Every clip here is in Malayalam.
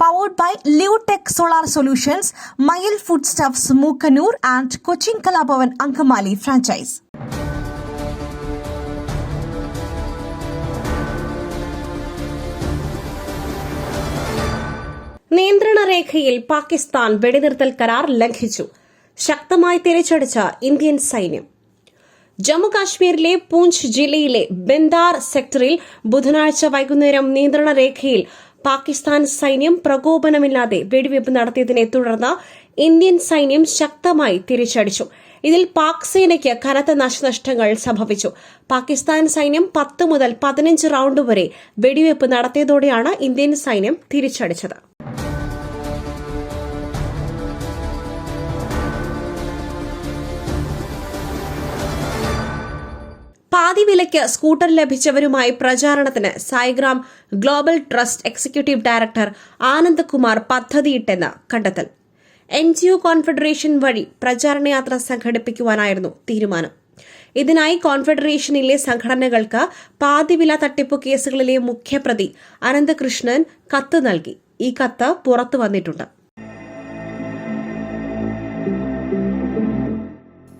Powered by Leotech solar solutions Mayil food stuffs Mookkannoor and Cochin Kalabhavan Angamaly franchise നിയന്ത്രണ രേഖയിൽ പാകിസ്ഥാൻ വെടിനിർത്തൽ കരാർ ലംഘിച്ചു. ശക്തമായി തിരിച്ചടിച്ച ഇന്ത്യൻ സൈന്യം. ജമ്മുകാശ്മീരിലെ പൂഞ്ച് ജില്ലയിലെ ബെന്ദാർ സെക്ടറിൽ ബുധനാഴ്ച വൈകുന്നേരം നിയന്ത്രണ രേഖയിൽ പാകിസ്ഥാൻ സൈന്യം പ്രകോപനമില്ലാതെ വെടിവയ്പ് നടത്തിയതിനെ തുടർന്ന് ഇന്ത്യൻ സൈന്യം ശക്തമായി തിരിച്ചടിച്ചു. ഇതിൽ പാക് സേനയ്ക്ക് കനത്ത നാശനഷ്ടങ്ങൾ സംഭവിച്ചു. പാകിസ്ഥാൻ സൈന്യം പത്ത് മുതൽ പതിനഞ്ച് റൌണ്ട് വരെ വെടിവയ്പ് നടത്തിയതോടെയാണ് ഇന്ത്യൻ സൈന്യം തിരിച്ചടിച്ചത്. പാതി വിലയ്ക്ക് സ്കൂട്ടർ ലഭിച്ചവരുമായി പ്രചാരണത്തിന് Saigram global trust executive director Anand Kumar പദ്ധതിയിട്ടെന്ന് കണ്ടെത്തൽ. എൻ ജി ഒ കോൺഫെഡറേഷൻ വഴി പ്രചാരണയാത്ര സംഘടിപ്പിക്കുവാനായിരുന്നു തീരുമാനം. ഇതിനായി കോൺഫെഡറേഷനിലെ സംഘടനകൾക്ക് പാതിവില തട്ടിപ്പ് കേസുകളിലെ മുഖ്യപ്രതി അനന്തകൃഷ്ണൻ കത്ത് നൽകി. ഈ കത്ത് പുറത്തു വന്നിട്ടുണ്ട്.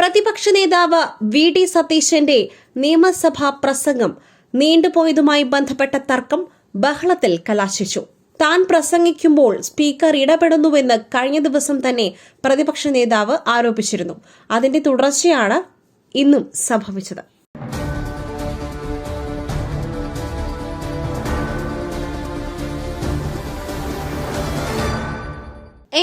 പ്രതിപക്ഷ നേതാവ് വി ഡി സതീശന്റെ നിയമസഭാ പ്രസംഗം നീണ്ടുപോയതുമായി ബന്ധപ്പെട്ട തർക്കം ബഹളത്തിൽ കലാശിച്ചു. താൻ പ്രസംഗിക്കുമ്പോൾ സ്പീക്കർ ഇടപെടുന്നുവെന്ന് കഴിഞ്ഞ ദിവസം തന്നെ പ്രതിപക്ഷ നേതാവ് ആരോപിച്ചിരുന്നു. അതിന്റെ തുടർച്ചയാണ് ഇന്നും സംഭവിച്ചത്.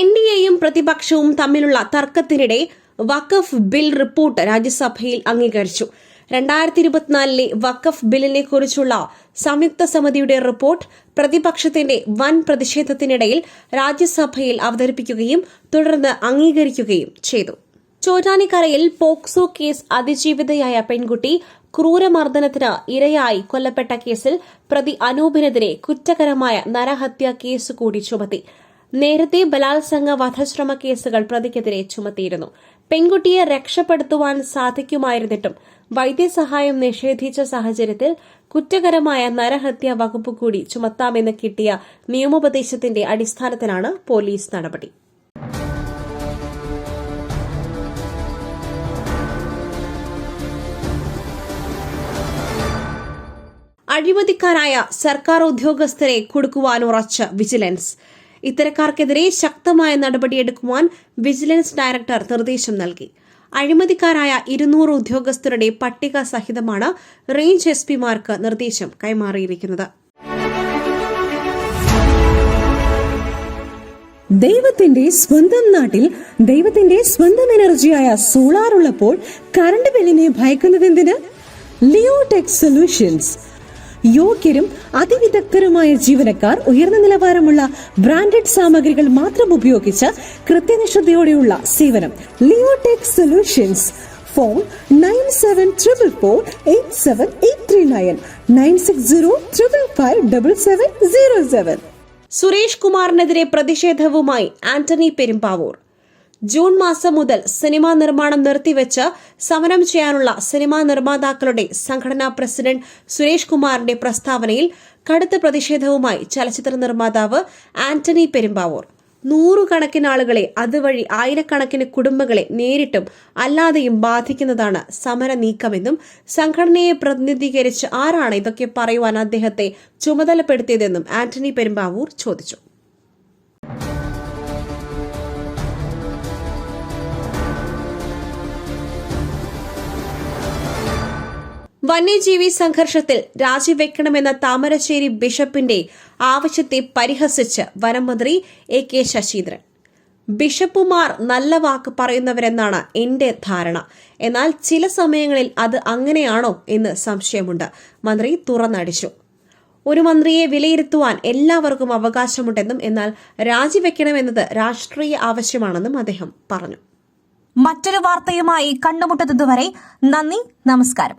എൻ ഡി എയും പ്രതിപക്ഷവും തമ്മിലുള്ള തർക്കത്തിനിടെ വഖഫ് ബിൽ റിപ്പോർട്ട് രാജ്യസഭയിൽ അംഗീകരിച്ചു. രണ്ടായിരത്തി ഇരുപത്തിനാലിലെ വഖഫ് ബില്ലിനെ കുറിച്ചുള്ള സംയുക്ത സമിതിയുടെ റിപ്പോർട്ട് പ്രതിപക്ഷത്തിന്റെ വൻ പ്രതിഷേധത്തിനിടയിൽ രാജ്യസഭയിൽ അവതരിപ്പിക്കുകയും തുടർന്ന് അംഗീകരിക്കുകയും ചെയ്തു. ചോറ്റാനിക്കരയിൽ പോക്സോ കേസ് അതിജീവിതയായ പെൺകുട്ടി ക്രൂരമർദ്ദനത്തിന് ഇരയായി കൊല്ലപ്പെട്ട കേസിൽ പ്രതി അനൂപിനെതിരെ കുറ്റകരമായ നരഹത്യാ കേസ് കൂടി ചുമത്തി. നേരത്തെ ബലാത്സംഗ വധശ്രമ കേസുകൾ പ്രതിക്കെതിരെ ചുമത്തിയിരുന്നു. പെൺകുട്ടിയെ രക്ഷപ്പെടുത്തുവാൻ സാധിക്കുമായിരുന്നിട്ടും വൈദ്യസഹായം നിഷേധിച്ച സാഹചര്യത്തിൽ കുറ്റകരമായ നരഹത്യ വകുപ്പ് കൂടി ചുമത്താമെന്ന് കിട്ടിയ നിയമോപദേശത്തിന്റെ അടിസ്ഥാനത്തിലാണ് പോലീസ് നടപടി. അഴിമതിക്കാരായ സർക്കാർ ഉദ്യോഗസ്ഥരെ കൊടുക്കുവാനുറച്ച വിജിലൻസ്. ഇത്തരക്കാർക്കെതിരെ ശക്തമായ നടപടിയെടുക്കുവാൻ വിജിലൻസ് ഡയറക്ടർ നിർദ്ദേശം നൽകി. അഴിമതിക്കാരായ ഇരുന്നൂറ് ഉദ്യോഗസ്ഥരുടെ പട്ടിക സഹിതമാണ് റേഞ്ച് എസ് പിമാർക്ക് നിർദ്ദേശം കൈമാറിയിരിക്കുന്നത്. ദൈവത്തിന്റെ സ്വന്തം നാട്ടിൽ ദൈവത്തിന്റെ സ്വന്തം എനർജിയായ സോളാർ ഉള്ളപ്പോൾ കറണ്ട് ബില്ലിനെ ഭയക്കുന്നതെന്തിന്? Leotech solutions. യോഗ്യരും അതിവിദഗ്ധരുമായ ജീവനക്കാർ ഉയർന്ന നിലവാരമുള്ള ബ്രാൻഡഡ് സാമഗ്രികൾ മാത്രം ഉപയോഗിച്ച് കൃത്യനിഷ്ഠതയോടെയുള്ള സേവനം. Leotech solutions phone nine seven triple four eight seven eight three nine nine six zero triple five double seven zero seven Suresh കുമാറിനെതിരെ പ്രതിഷേധവുമായി ആന്റണി പെരുമ്പാവൂർ. ജൂൺ മാസം മുതൽ സിനിമാ നിർമ്മാണം നിർത്തിവെച്ച് സമരം ചെയ്യാനുള്ള സിനിമാ നിർമ്മാതാക്കളുടെ സംഘടനാ പ്രസിഡന്റ് സുരേഷ് കുമാറിന്റെ പ്രസ്താവനയിൽ കടുത്ത പ്രതിഷേധവുമായി ചലച്ചിത്ര നിർമ്മാതാവ് ആന്റണി പെരുമ്പാവൂർ. നൂറുകണക്കിന് ആളുകളെ അതുവഴി ആയിരക്കണക്കിന് കുടുംബങ്ങളെ നേരിട്ടും അല്ലാതെയും ബാധിക്കുന്നതാണ് സമര നീക്കമെന്നും സംഘടനയെ പ്രതിനിധീകരിച്ച് ആരാണ് ഇതൊക്കെ പറയുവാൻ അദ്ദേഹത്തെ ചുമതലപ്പെടുത്തിയതെന്നും ആന്റണി പെരുമ്പാവൂർ ചോദിച്ചു. വന്യജീവി സംഘർഷത്തിൽ രാജിവെക്കണമെന്ന താമരശ്ശേരി ബിഷപ്പിന്റെ ആവശ്യത്തെ പരിഹസിച്ച് വനമന്ത്രി എ കെ ശശീന്ദ്രൻ. ബിഷപ്പുമാർ നല്ല വാക്ക് പറയുന്നവരെന്നാണ് എന്റെ ധാരണ. എന്നാൽ ചില സമയങ്ങളിൽ അത് അങ്ങനെയാണോ എന്ന് സംശയമുണ്ട്. മന്ത്രി തുറന്നടിച്ചു. ഒരു മന്ത്രിയെ വിലയിരുത്തുവാൻ എല്ലാവർക്കും അവകാശമുണ്ടെന്നും എന്നാൽ രാജിവെക്കണമെന്നത് രാഷ്ട്രീയ ആവശ്യമാണെന്നും അദ്ദേഹം പറഞ്ഞു. മറ്റൊരു വാർത്തയുമായി കണ്ടുമുട്ടുന്നതുവരെ നന്ദി നമസ്കാരം.